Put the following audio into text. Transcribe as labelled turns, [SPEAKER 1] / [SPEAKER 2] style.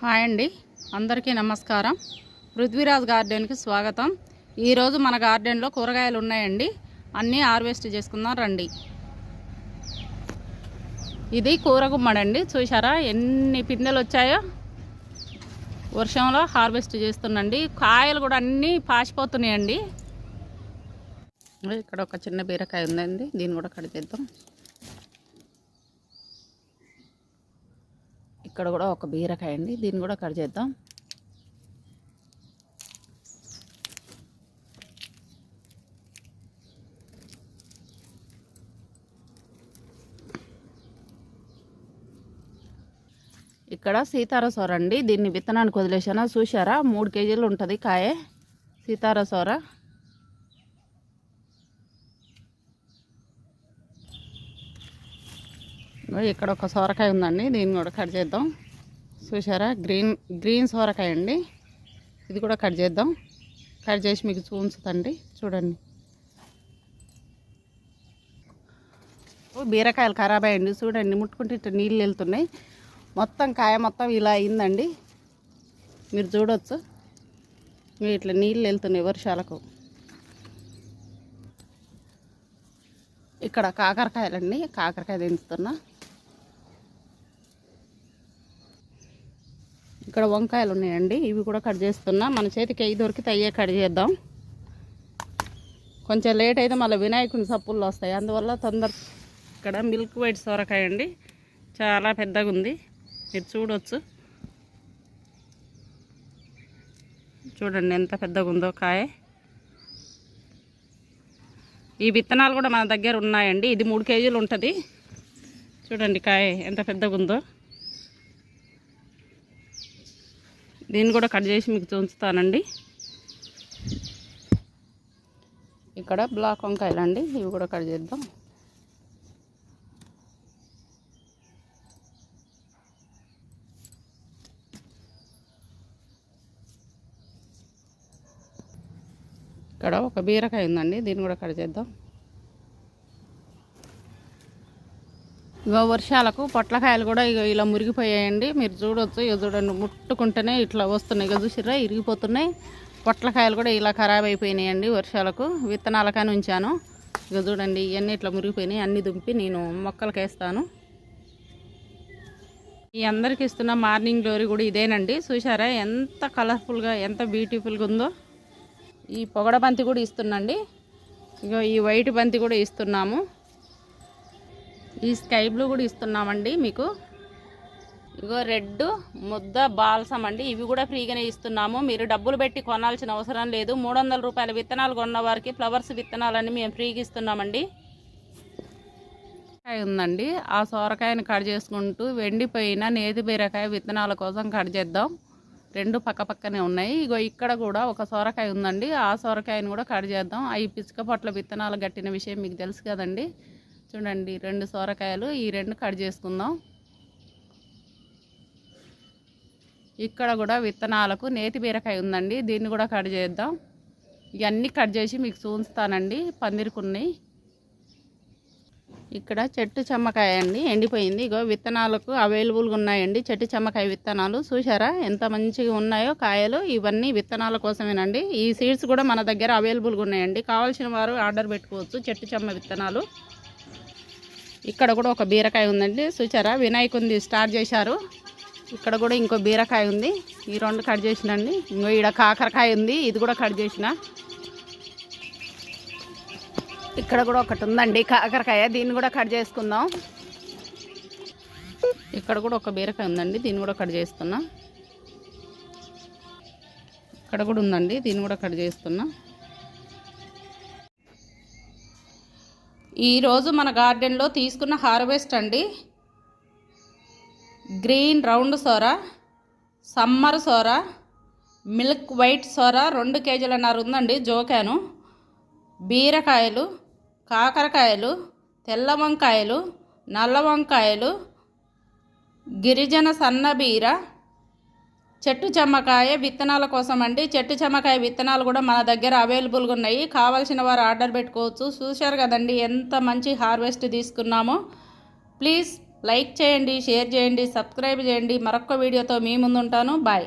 [SPEAKER 1] Hi అండి. అందరికీ నమస్కారం. పృథ్వీరాజ్ గార్డెన్కి స్వాగతం. ఈరోజు మన గార్డెన్లో కూరగాయలు ఉన్నాయండి. అన్నీ హార్వెస్ట్ చేసుకుందాం రండి. ఇది కూరగుమ్మడండి చూసారా ఎన్ని పిందెలు వచ్చాయో? వర్షంలో హార్వెస్ట్ చేస్తుండండి కాయలు కూడా అన్నీ పాసిపోతున్నాయండి. ఇక్కడ ఒక చిన్న బీరకాయ ఉందండి. దీన్ని కూడా కడితేద్దాం ఇక్కడ కూడా ఒక బీరకాయ అండి దీన్ని కూడా కట్ చేద్దాం. ఇక్కడ సీతారసోర అండి. దీన్ని విత్తనానికి వదిలేసాను? చూసారా మూడు కేజీలు ఉంటుంది కాయ. సీతారసోర ఇక్కడ ఒక సోరకాయ ఉందండి. దీన్ని కూడా కట్ చేద్దాం. చూసారా గ్రీన్ గ్రీన్ సోరకాయ అండి. ఇది కూడా కట్ చేద్దాం. కట్ చేసి మీకు చూంచుతండి చూడండి. ఓ, బీరకాయలు ఖరాబ్ అయ్యండి. చూడండి ముట్టుకుంటే ఇట్లా నీళ్ళు వెళ్తున్నాయి. మొత్తం కాయ మొత్తం ఇలా అయిందండి. మీరు చూడొచ్చు. మీరు ఇట్లా నీళ్ళు వెళ్తున్నాయి వర్షాలకు. ఇక్కడ కాకరకాయలండి. కాకరకాయ దించుతున్నా. ఇక్కడ వంకాయలు ఉన్నాయండి ఇవి కూడా కట్ చేస్తున్నా. మన చేతికి అయ్యి దొరికితే అయ్యే కట్ చేద్దాం. కొంచెం లేట్ అయితే మళ్ళీ వినాయకుని సప్పుల్లో వస్తాయి. అందువల్ల తొందర ఇక్కడ మిల్క్ వైట్ సొరకాయ అండి చాలా పెద్దగా ఉంది. మీరు చూడొచ్చు. చూడండి ఎంత పెద్దగా ఉందో కాయ. ఈ విత్తనాలు కూడా మన దగ్గర ఉన్నాయండి. ఇది మూడు కేజీలు ఉంటుంది. చూడండి కాయ ఎంత పెద్దగా ఉందో. దీన్ని కూడా కట్ చేసి మీకు చూపుతానండి ఇక్కడ బ్లాక్ వంకాయలు అండి ఇవి కూడా కట్ చేద్దాం. ఇక్కడ ఒక బీరకాయ ఉందండి దీన్ని కూడా కట్ చేద్దాం. ఇగో వర్షాలకు పొట్లకాయలు కూడా ఇగో ఇలా మురిగిపోయాయండి. మీరు చూడొచ్చు ఇక చూడండి ముట్టుకుంటేనే ఇట్లా వస్తున్నాయి. ఇక చూసిర్రా ఇరిగిపోతున్నాయి. పొట్లకాయలు కూడా ఇలా ఖరాబ్ అయిపోయినాయండి వర్షాలకు. విత్తనాలకని ఉంచాను. ఇక చూడండి ఇవన్నీ ఇట్లా మురిగిపోయినాయి. అన్నీ దుంపి నేను మొక్కలకేస్తాను. ఈ అందరికి ఇస్తున్న మార్నింగ్ గ్లోరీ కూడా ఇదేనండి. చూసారా ఎంత కలర్ఫుల్గా ఎంత బ్యూటిఫుల్గా ఉందో. ఈ పొగడ బంతి కూడా ఇస్తున్నాండి. ఇగో ఈ వైట్ బంతి కూడా ఇస్తున్నాము. ఈ స్కై బ్లూ కూడా ఇస్తున్నామండి మీకు. ఇగో రెడ్ ముద్ద బాల్సం అండి. ఇవి కూడా ఫ్రీగానే ఇస్తున్నాము. మీరు డబ్బులు పెట్టి కొనాల్సిన అవసరం లేదు. మూడు వందల రూపాయల విత్తనాలు కొన్న వారికి ఫ్లవర్స్ విత్తనాలన్నీ మేము ఫ్రీగా ఇస్తున్నామండి. సొరకాయ ఉందండి. ఆ సొరకాయని కట్ చేసుకుంటూ వెండిపోయిన నేతి బీరకాయ విత్తనాల కోసం కట్ చేద్దాం. రెండు పక్క పక్కనే ఉన్నాయి. ఇగో ఇక్కడ కూడా ఒక సొరకాయ ఉందండి. ఆ సొరకాయని కూడా కట్ చేద్దాం. అవి పిచ్చుక పొట్ల విత్తనాలు కట్టిన విషయం మీకు తెలుసు కదండి. చూడండి రెండు సొరకాయలు ఈ రెండు కట్ చేసుకుందాం. ఇక్కడ కూడా విత్తనాలకు నేతి బీరకాయ ఉందండి దీన్ని కూడా కట్ చేద్దాం. ఇవన్నీ కట్ చేసి మీకు చూస్తానండి పందిరుకున్నాయి. ఇక్కడ చెట్టు చెమ్మకాయ అండి ఎండిపోయింది. ఇగో విత్తనాలకు అవైలబుల్గా ఉన్నాయండి చెట్టు చెమ్మకాయ విత్తనాలు. చూసారా ఎంత మంచిగా ఉన్నాయో కాయలు. ఇవన్నీ విత్తనాల కోసమేనండి. ఈ సీడ్స్ కూడా మన దగ్గర అవైలబుల్గా ఉన్నాయండి. కావాల్సిన వారు ఆర్డర్ పెట్టుకోవచ్చు చెట్టు చెమ్మ విత్తనాలు. ఇక్కడ కూడా ఒక బీరకాయ ఉందండి. చూచారా వినాయకుంది స్టార్ట్ చేశారు. ఇక్కడ కూడా ఇంకో బీరకాయ ఉంది. ఈ రెండు కట్ చేసినండి. ఇంకో ఈడ కాకరకాయ ఉంది. ఇది కూడా కట్ చేసిన. ఇక్కడ కూడా ఒకటి ఉందండి కాకరకాయ. దీన్ని కూడా కట్ చేసుకుందాం. ఇక్కడ కూడా ఒక బీరకాయ ఉందండి. దీన్ని కూడా కట్ చేస్తున్నా ఇక్కడ కూడా ఉందండి. దీన్ని కూడా కట్ చేస్తున్నా ఈరోజు మన గార్డెన్లో తీసుకున్న హార్వెస్ట్ అండి. గ్రీన్ రౌండ్ సోర సమ్మర్ సోర మిల్క్ వైట్ సోర రెండు కేజీలన్నర ఉందండి జోకాను. బీరకాయలు కాకరకాయలు తెల్ల వంకాయలు నల్ల వంకాయలు గిరిజన సన్నబీర చెట్టు చెమ్మకాయ విత్తనాల కోసం అండి. చెట్టు చెమ్మకాయ విత్తనాలు కూడా మన దగ్గర అవైలబుల్గా ఉన్నాయి. కావాల్సిన వారు ఆర్డర్ పెట్టుకోవచ్చు. చూశారు కదండి ఎంత మంచి హార్వెస్ట్ తీసుకున్నామో. ప్లీజ్ లైక్ చేయండి షేర్ చేయండి సబ్స్క్రైబ్ చేయండి. మరొక వీడియోతో మీ ముందుంటాను. బాయ్